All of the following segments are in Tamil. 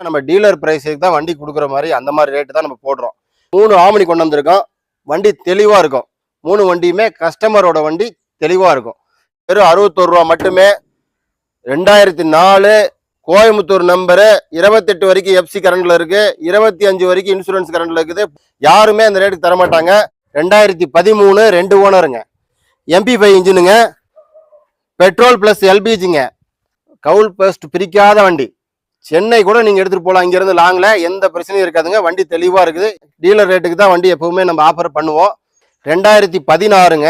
நம்ம டீலர் ப்ரைஸுக்கு தான் வண்டி கொடுக்குற மாதிரி அந்த மாதிரி ரேட்டு தான் நம்ம போடுறோம். மூணு ஆமணி கொண்டு வந்திருக்கோம். வண்டி தெளிவாக இருக்கும். மூணு வண்டியுமே கஸ்டமரோட வண்டி தெளிவாக இருக்கும். வெறும் அறுபத்தோரு ரூபா மட்டுமே. ரெண்டாயிரத்தி நாலு கோயம்புத்தூர் நம்பரு இருபத்தெட்டு வரைக்கும் எஃப்சி கரண்டில் இருக்குது இருபத்தி அஞ்சு வரைக்கும் இன்சூரன்ஸ் கரண்டில் இருக்குது. யாருமே அந்த ரேட்டுக்கு தர மாட்டாங்க. ரெண்டாயிரத்தி பதிமூணு ரெண்டு ஓனருங்க. எம்பி ஃபைவ் இன்ஜினுங்க பெட்ரோல் ப்ளஸ் எல்பிஜிங்க கவுல் பஸ்ட் பிரிக்காத வண்டி. சென்னை கூட நீங்கள் எடுத்துகிட்டு போகலாம் இங்கேருந்து லாங்கில் எந்த பிரச்சனையும் இருக்காதுங்க. வண்டி தெளிவாக இருக்குது. டீலர் ரேட்டுக்கு தான் வண்டி எப்போவுமே நம்ம ஆஃபர் பண்ணுவோம். ரெண்டாயிரத்தி பதினாறுங்க.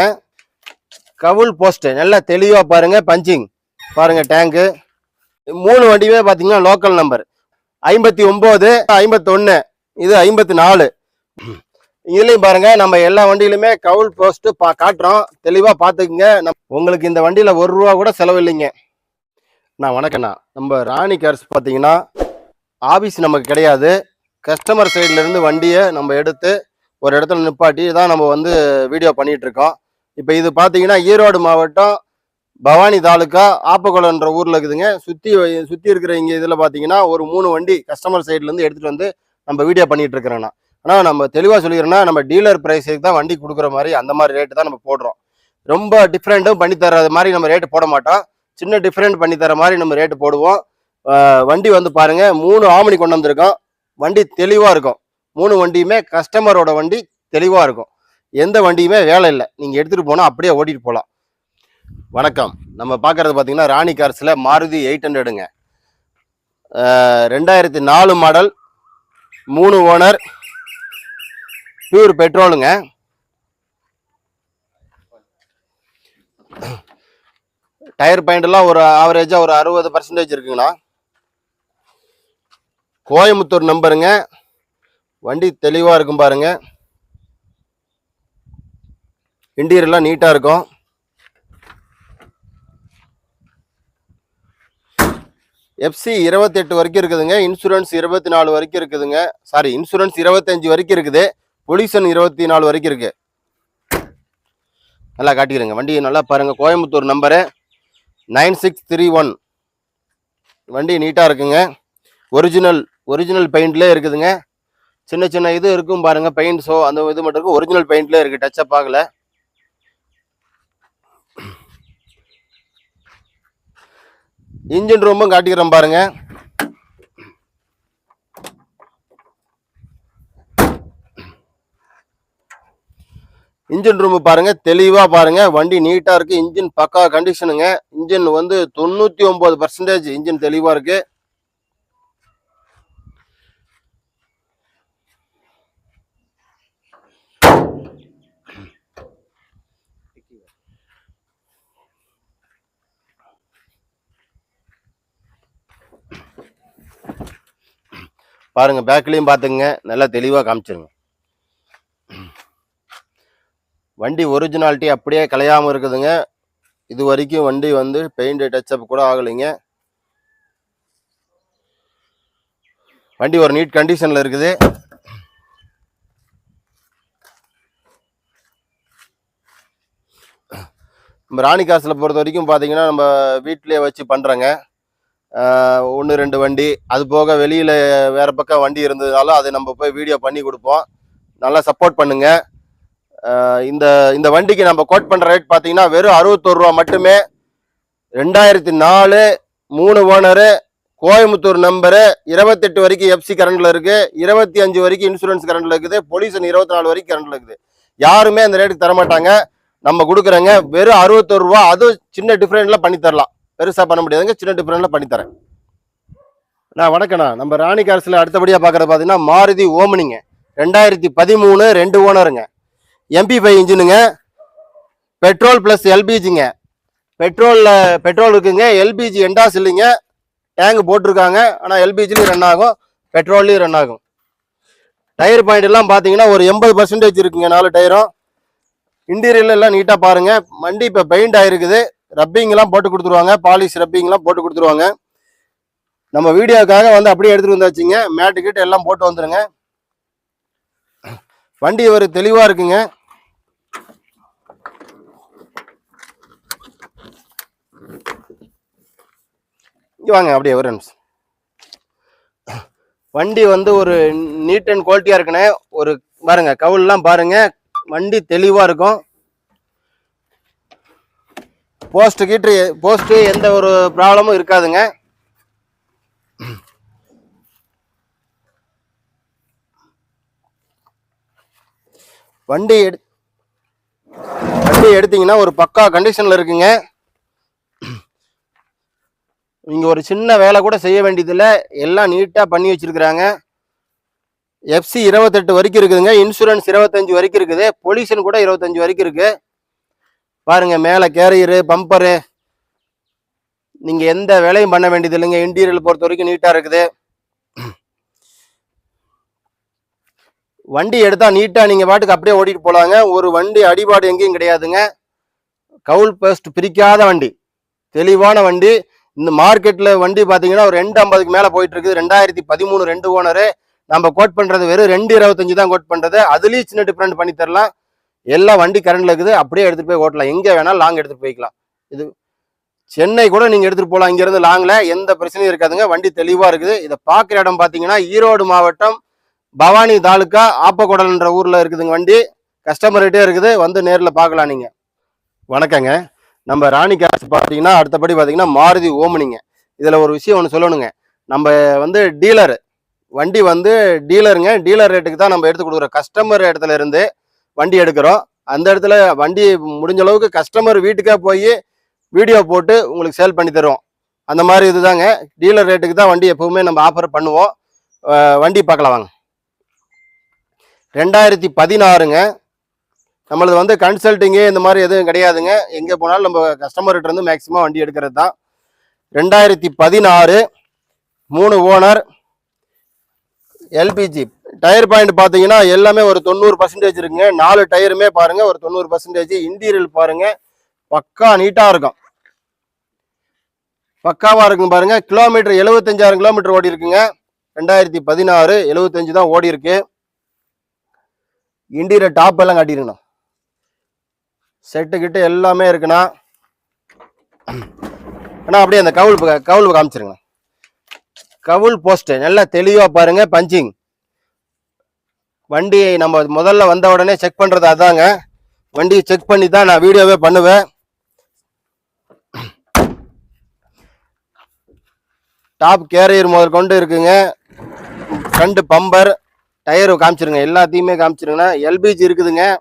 கவுல் போஸ்ட்டு நல்லா தெளிவாக பாருங்கள் பஞ்சிங் பாருங்கள் டேங்கு மூணு வண்டியுமே பார்த்தீங்கன்னா லோக்கல் நம்பர் ஐம்பத்தி ஒம்பது ஐம்பத்தொன்னு இது ஐம்பத்தி நாலு. இதுலையும் பாருங்க நம்ம எல்லா வண்டியிலுமே கவுல் போஸ்ட்டு பா காட்டுறோம். தெளிவாக பார்த்துக்குங்க நம்- உங்களுக்கு இந்த வண்டியில் ஒரு ரூபா கூட செலவு இல்லைங்க. நான் வணக்கண்ணா நம்ம ராணி கேர்ஸ் பார்த்தீங்கன்னா ஆஃபீஸ் நமக்கு கிடையாது. கஸ்டமர் சைட்லேருந்து வண்டியை நம்ம எடுத்து ஒரு இடத்துல நிப்பாட்டி தான் நம்ம வந்து வீடியோ பண்ணிகிட்ருக்கோம் இப்போ இது பார்த்தீங்கன்னா ஈரோடு மாவட்டம் பவானி தாலுக்கா ஆப்பகுளம்ன்ற ஊரில் இருக்குதுங்க. சுற்றி சுற்றி இருக்கிற இங்கே இதில் பார்த்தீங்கன்னா ஒரு மூணு வண்டி கஸ்டமர் சைட்லேருந்து எடுத்துகிட்டு வந்து நம்ம வீடியோ பண்ணிட்டு ஆனால் நம்ம தெளிவாக சொல்லிக்கிறோன்னா நம்ம டீலர் ப்ரைஸுக்கு தான் வண்டி கொடுக்குற மாதிரி அந்த மாதிரி ரேட்டு தான் நம்ம போடுறோம். ரொம்ப டிஃப்ரெண்ட்டும் பண்ணி தராத மாதிரி நம்ம ரேட்டு போட மாட்டோம். சின்ன டிஃப்ரெண்ட் பண்ணி தர மாதிரி நம்ம ரேட்டு போடுவோம். வண்டி வந்து பாருங்கள் மூணு ஆமணி கொண்டு வந்திருக்கோம். வண்டி தெளிவாக இருக்கும். மூணு வண்டியுமே கஸ்டமரோட வண்டி தெளிவாக இருக்கும். எந்த வண்டியுமே வேலை இல்லை. நீங்கள் எடுத்துகிட்டு போனால் அப்படியே ஓட்டிகிட்டு போகலாம் வணக்கம். நம்ம பார்க்குறது பார்த்தீங்கன்னா ராணி கார்ஸில் மாருதி எயிட் ஹண்ட்ரடுங்க ரெண்டாயிரத்தி நாலு மாடல் மூணு ஓனர் பியூர் பெட்ரோலுங்க டயர் பாயிண்ட்லாம் ஒரு ஆவரேஜாக ஒரு அறுபது பர்சன்டேஜ் இருக்குங்கண்ணா. கோயம்புத்தூர் நம்பருங்க. வண்டி தெளிவாக இருக்கும் பாருங்க. இன்டீரியர்லாம் நீட்டாக இருக்கும். எஃப்சி இருபத்தெட்டு வரைக்கும் இருக்குதுங்க. இன்சூரன்ஸ் இருபத்தி நாலு வரைக்கும் இருக்குதுங்க. சாரி இன்சூரன்ஸ் இருபத்தஞ்சு வரைக்கும் இருக்குது. பொல்யூஷன் இருபத்தி நாலு வரைக்கும் இருக்குது நல்லா காட்டிக்கிறேங்க வண்டி நல்லா பாருங்க. Coimbatore number. Nine six three one. வண்டி நீட்டாக இருக்குங்க. ஒரிஜினல் ஒரிஜினல் பெயிண்ட்லேயே இருக்குதுங்க. சின்ன சின்ன இது இருக்கும் பாருங்க பெயிண்ட்ஸோ அந்த இது மட்டும் இருக்கும் ஒரிஜினல் பெயிண்ட்லேயே இருக்குது டச்சப் ஆகல. இன்ஜின் ரூமும் காட்டிக்கிறேன் பாருங்கள் இன்ஜின் ரூம் பாருங்க தெளிவா பாருங்க. வண்டி நீட்டா இருக்கு. இன்ஜின் பக்கா கண்டிஷனுங்க இன்ஜின் வந்து தொண்ணூத்தி ஒன்பது பர்சன்டேஜ் இன்ஜின் தெளிவா இருக்கு. பாருங்க பேக்லயும் பாத்துங்க நல்லா தெளிவா காமிச்சிருங்க. வண்டி ஒரிஜினாலிட்டி அப்படியே கலையாமல் இருக்குதுங்க. இது வரைக்கும் வண்டி வந்து பெயிண்ட் டச்சப் கூட ஆகலைங்க. வண்டி ஒரு நீட் கண்டிஷனில் இருக்குது. நம்ம ராணி காசில் பொறுத்த வரைக்கும் பார்த்தீங்கன்னா நம்ம வீட்டிலே வச்சு பண்ணுறோங்க ஒன்று ரெண்டு வண்டி. அது போக வெளியில் வேறு பக்கம் வண்டி இருந்ததுனாலும் அதை நம்ம போய் வீடியோ பண்ணி கொடுப்போம். நல்லா சப்போர்ட் பண்ணுங்கள் இந்த இந்த வண்டிக்கு நம்ம கோட் பண்ணுற ரேட் பார்த்தீங்கன்னா வெறும் அறுபத்தோரு ரூபா மட்டுமே. ரெண்டாயிரத்தி நாலு மூணு ஓனரு கோயம்புத்தூர் நம்பரு இருபத்தெட்டு வரைக்கும் எஃப்சி கரண்ட்ல இருக்கு. இருபத்தி அஞ்சு வரைக்கும் இன்சூரன்ஸ் கரண்ட்ல இருக்குது. பொல்யூஷன் இருபத்தி நாலு வரைக்கும் கரண்ட்ல இருக்குது. யாருமே அந்த ரேட்டுக்கு தர மாட்டாங்க. நம்ம கொடுக்குறோங்க. வெறும் அறுபத்தோரு ரூபா அதுவும் சின்ன டிஃப்ரெண்ட்டில் பண்ணி தரலாம். பெருசா பண்ண முடியாதுங்க. சின்ன டிஃப்ரெண்ட்டில் பண்ணி தரேன். நான் வணக்கண்ணா நம்ம ராணி கார்ஸ்ல அடுத்தபடியா பாக்குறது பாத்தீங்கன்னா மாருதி ஓமனிங்க. ரெண்டாயிரத்தி பதிமூணு ரெண்டு ஓனருங்க எம்பி ஃபைவ் இன்ஜினுங்க பெட்ரோல் ப்ளஸ் எல்பிஜிங்க பெட்ரோலில் பெட்ரோல் இருக்குங்க. எல்பிஜி எண்டாஸ் இல்லைங்க டேங்கு போட்டிருக்காங்க. ஆனால் எல்பிஜிலையும் ரன் ஆகும். பெட்ரோல்லையும் ரன் ஆகும். டயர் பாயிண்ட் எல்லாம் பார்த்தீங்கன்னா ஒரு எண்பது பர்சன்டேஜ் இருக்குங்க. நாலு டயரும் இன்டீரியர்ல எல்லாம் நீட்டாக பாருங்க. வண்டி இப்போ பெயிண்ட் ஆகிருக்குது ரப்பிங்கெல்லாம் போட்டு கொடுத்துருவாங்க. பாலிஷ் ரப்பிங்லாம் போட்டு கொடுத்துருவாங்க. நம்ம வீடியோக்காக வந்து அப்படியே எடுத்துகிட்டு வந்தாச்சுங்க. மேட்டு கிட்ட எல்லாம் போட்டு வந்துடுங்க வண்டி ஒரு தெளிவாக இருக்குங்க. இங்கே வாங்க அப்படியே ஒரு நிமிஷம். வண்டி வந்து ஒரு நீட் அண்ட் குவாலிட்டியாக இருக்குண்ணே ஒரு பாருங்க கவுல்லாம் பாருங்க வண்டி தெளிவாக இருக்கும். போஸ்ட்டு கீட்டு போஸ்ட்டு எந்த ஒரு ப்ராப்ளமும் இருக்காதுங்க. வண்டி எடு வண்டி எடுத்தீங்கன்னா ஒரு பக்கா கண்டிஷனில் இருக்குங்க. நீங்கள் ஒரு சின்ன வேலை கூட செய்ய வேண்டியதில்லை. எல்லாம் நீட்டாக பண்ணி வச்சுருக்குறாங்க. எஃப்சி இருபத்தெட்டு வரைக்கும் இருக்குதுங்க. இன்சூரன்ஸ் இருபத்தஞ்சு வரைக்கும் இருக்குது. பொல்யூஷன் கூட இருபத்தஞ்சு வரைக்கும் இருக்குது பாருங்க மேலே கேரியரு பம்பரு நீங்கள் எந்த வேலையும் பண்ண வேண்டியது இல்லைங்க இன்டீரியல் பொறுத்த வரைக்கும் நீட்டாக இருக்குது. வண்டி எடுத்தால் நீட்டாக நீங்கள் பாட்டுக்கு அப்படியே ஓடிட்டு போகலாங்க ஒரு வண்டி அடிபாடு எங்கேயும் கிடையாதுங்க. கவுல் பேஸ்ட் பிரிக்காத வண்டி. தெளிவான வண்டி. இந்த மார்க்கெட்டில் வண்டி பார்த்தீங்கன்னா ஒரு ரெண்டு ஐம்பதுக்கு மேலே போயிட்டு இருக்குது ரெண்டாயிரத்தி பதிமூணு ரெண்டு ஓனரு. நம்ம கோட் பண்ணுறது வெறும் ரெண்டு இருபத்தஞ்சு தான் கோட் பண்ணுறது அதுலேயும் சின்ன டிஃப்ரெண்ட் பண்ணி தரலாம். எல்லாம் வண்டி கரண்டில் இருக்குது. அப்படியே எடுத்துகிட்டு போய் ஓட்டலாம். எங்கே வேணாலும் லாங் எடுத்துகிட்டு போய்க்கலாம். இது சென்னை கூட நீங்கள் எடுத்துகிட்டு போகலாம் இங்கேருந்து லாங்கில் எந்த பிரச்சனையும் இருக்காதுங்க. வண்டி தெளிவாக இருக்குது. இதை பார்க்குற இடம் பார்த்தீங்கன்னா ஈரோடு மாவட்டம் பவானி தாலுக்கா ஆப்பக்குடல்ன்ற ஊரில் இருக்குதுங்க வண்டி. கஸ்டமர்கிட்டே இருக்குது. வந்து நேரில் பார்க்கலாம் நீங்கள் வணக்கங்க. நம்ம ராணி காசு பார்த்தீங்கன்னா அடுத்தபடி பார்த்தீங்கன்னா மாருதி ஓமனிங்க. இதில் ஒரு விஷயம் ஒன்று சொல்லணுங்க. நம்ம வந்து டீலர் வண்டி வந்து டீலருங்க டீலர் ரேட்டுக்கு தான் நம்ம எடுத்து கொடுக்குறோம். கஸ்டமர் இடத்துல இருந்து வண்டி எடுக்கிறோம். அந்த இடத்துல வண்டி முடிஞ்ச அளவுக்கு கஸ்டமர் வீட்டுக்கே போய் வீடியோ போட்டு உங்களுக்கு சேல் பண்ணி தருவோம். அந்த மாதிரி இதுதாங்க. டீலர் ரேட்டுக்கு தான் வண்டி எப்பவுமே நம்ம ஆஃபர் பண்ணுவோம். வண்டி பார்க்கலாம் வாங்க. ரெண்டாயிரத்தி பதினாறுங்க. நம்மளது வந்து கன்சல்ட்டிங்கு இந்த மாதிரி எதுவும் கிடையாதுங்க. எங்கே போனாலும் நம்ம கஸ்டமர்கிட்ட இருந்து மேக்ஸிமம் வண்டி எடுக்கிறது தான். ரெண்டாயிரத்தி பதினாறு மூணு ஓனர் எல்பிஜி டயர் பாயிண்ட் பார்த்தீங்கன்னா எல்லாமே ஒரு தொண்ணூறு பர்சன்டேஜ் இருக்குங்க. நாலு டயருமே பாருங்கள் ஒரு தொண்ணூறு பர்சன்டேஜ் இன்டீரியல் பாருங்கள் பக்கா நீட்டாக இருக்கும். பக்காவாக இருக்கும் பாருங்க. கிலோமீட்டர் எழுபத்தஞ்சாயிரம் கிலோமீட்டர் ஓடி இருக்குங்க. ரெண்டாயிரத்தி பதினாறு எழுபத்தஞ்சு தான் ஓடி இருக்கு. இன்டீரியர் டாப் எல்லாம் காட்டிருக்கணும் செட்டு கிட்ட எல்லாமே இருக்குண்ணா. அண்ணா அப்படியே அந்த கவுல் ப- கவுல் காமிச்சிருங்க. கவுல் போஸ்ட்டு நல்லா தெளிவாக பாருங்க பஞ்சிங் வண்டி நம்ம முதல்ல வந்த உடனே செக் பண்ணுறது அதாங்க. வண்டியை செக் பண்ணி தான் நான் வீடியோவே பண்ணுவேன். டாப் கேரியர் முதல் கொண்டு இருக்குங்க. ஃப்ரண்ட் பம்பர் டயர் காமிச்சிருங்க. எல்லாத்தையுமே காமிச்சிருங்கண்ணா. எல்பிஜி இருக்குதுங்க.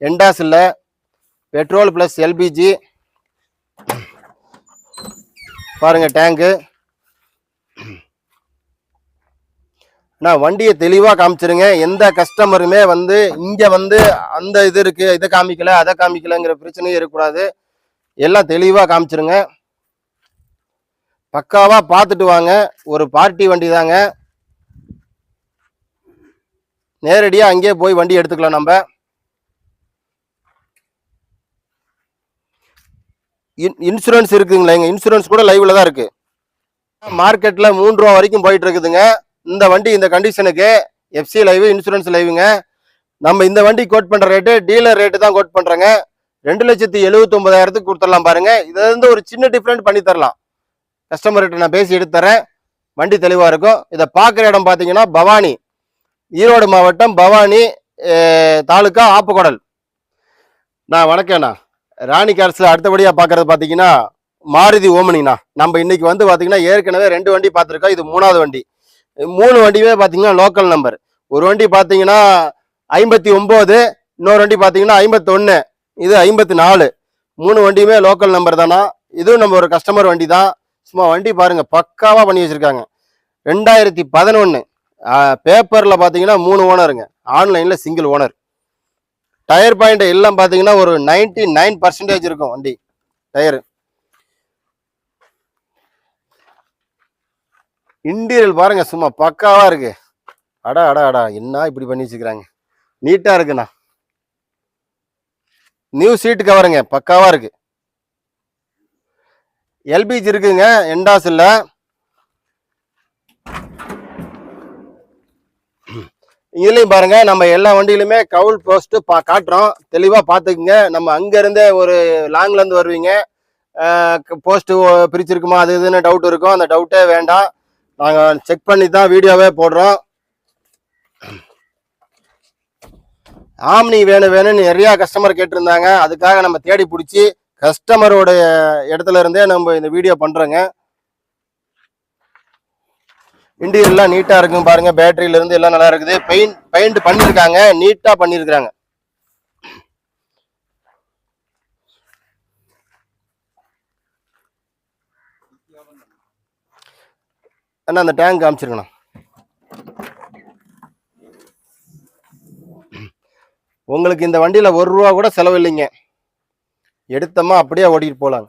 என்டாஸ் இல்லை பெட்ரோல் ப்ளஸ் எல்பிஜி பாருங்க டேங்கு அண்ணா வண்டியை தெளிவாக காமிச்சிருங்க. எந்த கஸ்டமருமே வந்து இங்கே வந்து அந்த இது இருக்கு இதை காமிக்கல அதை காமிக்கலங்கிற பிரச்சனையும் இருக்கக்கூடாது. எல்லாம் தெளிவாக காமிச்சிருங்க. பக்காவாக பார்த்துட்டு வாங்க. ஒரு பார்ட்டி வண்டி தாங்க. நேரடியாக அங்கேயே போய் வண்டி எடுத்துக்கலாம் நம்ம. இன்சூரன்ஸ் இருக்குங்களா எங்கள் இன்சூரன்ஸ் கூட லைவில் தான் இருக்குது மார்க்கெட்டில் மூணு ரூபா வரைக்கும் போயிட்டு இருக்குதுங்க. இந்த வண்டி இந்த கண்டிஷனுக்கு எஃப்சி லைவு இன்சூரன்ஸ் லைவுங்க நம்ம இந்த வண்டி கோட் பண்ணுற ரேட்டு டீலர் ரேட்டு தான் கோட் பண்ணுறேங்க ரெண்டு லட்சத்தி எழுபத்தொம்பதாயிரத்துக்கு கொடுத்துடலாம் பாருங்கள் இதுல ஒரு சின்ன டிஃப்ரெண்ட் பண்ணி தரலாம். கஸ்டமர்கிட்ட நான் பேசி எடுத்து தரேன். வண்டி தெளிவாக இருக்கும். இதை பார்க்குற இடம் பார்த்தீங்கன்னா பவானி. ஈரோடு மாவட்டம் பவானி தாலுக்கா ஆப்பக்குடல். நான் வணக்கம்ண்ணா. ராணி கார்ஸ்ல அடுத்தபடியாக பார்க்கறது பார்த்தீங்கன்னா மாருதி ஓமனிங்கண்ணா நம்ம இன்னைக்கு வந்து பார்த்தீங்கன்னா ஏற்கனவே ரெண்டு வண்டி பார்த்துருக்கோம். இது மூணாவது வண்டி. மூணு வண்டியுமே பார்த்தீங்கன்னா லோக்கல் நம்பர் ஒரு வண்டி பார்த்தீங்கன்னா ஐம்பத்தி ஒம்பது இன்னொரு வண்டி பார்த்தீங்கன்னா ஐம்பத்தொன்று இது ஐம்பத்தி நாலு. மூணு வண்டியுமே லோக்கல் நம்பர் தானா இதுவும் நம்ம ஒரு கஸ்டமர் வண்டி தான் சும்மா வண்டி பாருங்கள் பக்காவாக பண்ணி வச்சுருக்காங்க. ரெண்டாயிரத்தி பதினொன்று பேப்பரில் பார்த்தீங்கன்னா மூணு ஓனருங்க ஆன்லைனில் சிங்கிள் ஓனர் டயர் பாயிண்ட் எல்லாம் பார்த்தீங்கன்னா ஒரு 99% நைன் பர்சன்டேஜ் இருக்கும் வண்டி. டயரு. இன்டீரியல் பாருங்க சும்மா பக்காவா இருக்கு. அடா அடா அடா என்ன இப்படி பண்ணி வச்சுக்கிறாங்க நீட்டா இருக்குண்ணா. நியூ சீட்டு கவருங்க பக்காவா இருக்கு. எல்பிஜி இருக்குங்க என்டாஸ் இல்லை. இதுலயும் பாருங்க நம்ம எல்லா வண்டியிலுமே கவுல் போஸ்ட்டு பா காட்டுறோம். தெளிவாக பார்த்துக்குங்க நம்ம அங்கேருந்தே ஒரு லாங்லேருந்து வருவீங்க. போஸ்ட்டு பிரிச்சிருக்குமா அது இதுன்னு டவுட் இருக்கும். அந்த டவுட்டே வேண்டாம். நாங்கள் செக் பண்ணி தான் வீடியோவே போடுறோம். ஆம்னி வேணும் வேணும்னு நிறையா கஸ்டமர் கேட்டிருந்தாங்க. அதுக்காக நம்ம தேடி பிடிச்சி கஸ்டமரோடைய இடத்துல இருந்தே நம்ம இந்த வீடியோ பண்ணுறோங்க இன்டீரியர்லாம் நீட்டாக இருக்கும் பாருங்கள் பேட்டரியிலேருந்து எல்லாம் நல்லா இருக்குது. பெயிண்ட் பெயிண்ட் பண்ணியிருக்காங்க நீட்டாக பண்ணியிருக்கிறாங்க அண்ணா அந்த டேங்க் காமிச்சிருக்கணும் உங்களுக்கு இந்த வண்டியில் ஒரு ரூபா கூட செலவு இல்லைங்க. எடுத்தோமா அப்படியே ஓடிட்டு போகலாங்க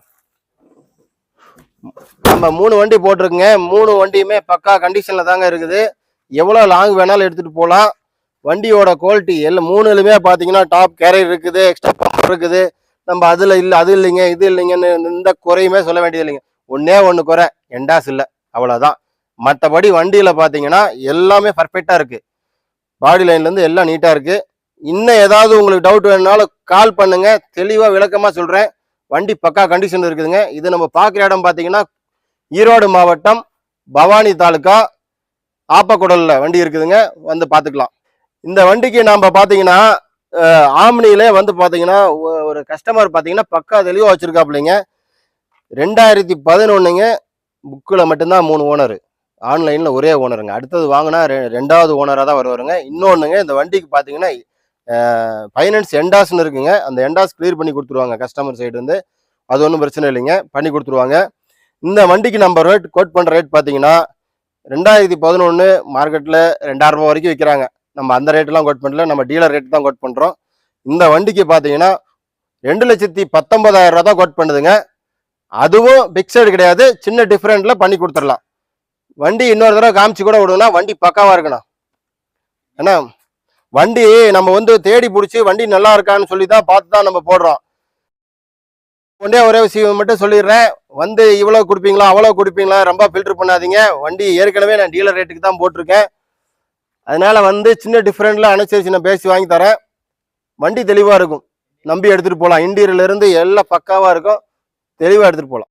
நம்ம மூணு வண்டி போட்டிருக்குங்க. மூணு வண்டியுமே பக்கா கண்டிஷனில் தாங்க இருக்குது. எவ்வளோ லாங் வேணாலும் எடுத்துகிட்டு போகலாம் வண்டியோட குவாலிட்டி எல்லாம் மூணுலையுமே பார்த்தீங்கன்னா டாப் கேரியர் இருக்குது எக்ஸ்ட்ரா பம்ப் இருக்குது. நம்ம அதில் இல்லை அது இல்லைங்க இது இல்லைங்கன்னு எந்த குறையுமே சொல்ல வேண்டியது இல்லைங்க. ஒன்றே ஒன்று குறை எண்டாஸ் இல்லை அவ்வளோதான் மற்றபடி வண்டியில் பார்த்தீங்கன்னா எல்லாமே பர்ஃபெக்டாக இருக்குது பாடி லைன்லேருந்து எல்லாம் நீட்டாக இருக்குது இன்னும் ஏதாவது உங்களுக்கு டவுட் வேணுனாலும் கால் பண்ணுங்கள் தெளிவாக விளக்கமாக சொல்கிறேன் வண்டி பக்கா கண்டிஷன் இருக்குதுங்க. இது நம்ம பார்க்குற இடம் பார்த்தீங்கன்னா ஈரோடு மாவட்டம் பவானி தாலுக்கா ஆப்பக்குடலில் வண்டி இருக்குதுங்க. வந்து பார்த்துக்கலாம் இந்த வண்டிக்கு நாம் பார்த்தீங்கன்னா ஆம்னியிலே வந்து பார்த்தீங்கன்னா ஒரு கஸ்டமர் பார்த்தீங்கன்னா பக்கா தெளிவாக வச்சுருக்காப்பிள்ளைங்க ரெண்டாயிரத்தி பதினொன்றுங்க புக்கில் மட்டும்தான் மூணு ஓனர் ஆன்லைனில் ஒரே ஓனருங்க அடுத்தது வாங்கினா ரெ- ரெண்டாவது ஓனராக தான் வருவாருங்க. இன்னொன்றுங்க இந்த வண்டிக்கு பார்த்தீங்கன்னா ஃபைனான்ஸ் எண்டாஸ்னு இருக்குங்க. அந்த எண்டாஸ் கிளியர் பண்ணி கொடுத்துருவாங்க கஸ்டமர் சைடு வந்து அது ஒன்றும் பிரச்சனை இல்லைங்க. பண்ணி கொடுத்துருவாங்க. இந்த வண்டிக்கு நம்ம ரேட் கோட் பண்ணுற ரேட் பார்த்தீங்கன்னா ரெண்டாயிரத்தி பதினொன்று மார்க்கெட்டில் ரெண்டாயிரம் ரூபாய் வரைக்கும் விற்கிறாங்க நம்ம அந்த ரேட்டெலாம் கோட் பண்ணல நம்ம டீலர் ரேட் தான் கோட் பண்ணுறோம் இந்த வண்டிக்கு பார்த்தீங்கன்னா ரெண்டு லட்சத்தி பத்தொன்பதாயிரம் ரூபா தான் கோட் பண்ணுதுங்க. அதுவும் பிக்சடு கிடையாது சின்ன டிஃப்ரெண்ட்டில் பண்ணி கொடுத்துடலாம். வண்டி இன்னொரு தடவை காமிச்சு கூட விடுவோம்னா வண்டி பக்காவாக இருக்கணும். ஏன்னா வண்டி நம்ம வந்து தேடி பிடிச்சி வண்டி நல்லா இருக்கான்னு சொல்லி தான் பார்த்து தான் நம்ம போடுறோம். ஒன்றே ஒரே விஷயம் மட்டும் சொல்லிடுறேன். வந்து இவ்வளோ கொடுப்பீங்களா அவ்வளோ கொடுப்பீங்களா ரொம்ப ஃபில்ட்ரு பண்ணாதீங்க. வண்டி ஏற்கனவே நான் டீலர் ரேட்டுக்கு தான் போட்டிருக்கேன். அதனால் வந்து சின்ன டிஃப்ரெண்டில் அனுசரித்து நான் பேசி வாங்கி தரேன். வண்டி தெளிவாக இருக்கும். நம்பி எடுத்துகிட்டு போகலாம். இன்டீரியர்லேருந்து எல்லாம் பக்காவாக இருக்கும். தெளிவாக எடுத்துகிட்டு போகலாம்.